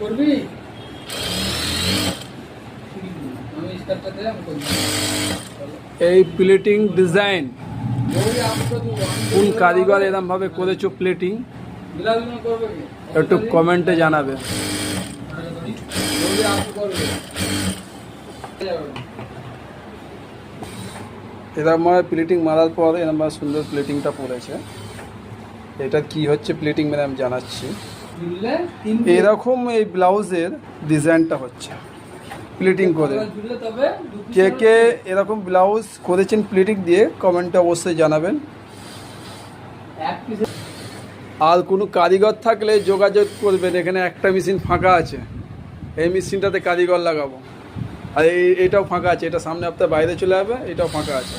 করবি? এই plating design কোন কারিগর আমি এরম ভাবে করেছ প্লেটিং? একটু কমেন্টে জানাবে। ওই আপনি এরকম ভাবে প্লেটিং মারার পর এরকম ভাবে সুন্দর প্লেটিংটা পড়েছে। এটা কি হচ্ছে প্লেটিং মানে আমি জানাচ্ছি। এরকম এই ব্লাউজের ডিজাইনটা হচ্ছে। প্লেটিং করে। কে কে এরকম ব্লাউজ করেছেন প্লেটিং দিয়ে কমেন্টে অবশ্যই জানাবেন। আর কোনো কারিগর থাকলে যোগাযোগ করবেন এখানে একটা মেশিন ফাঁকা আছে। এই মেশিনটাতে কারিগর লাগাবো। আর এই এটাও ফাঁকা আছে এটা সামনে হপ্তাহে বাইরে চলে যাবে এটাও ফাঁকা আছে।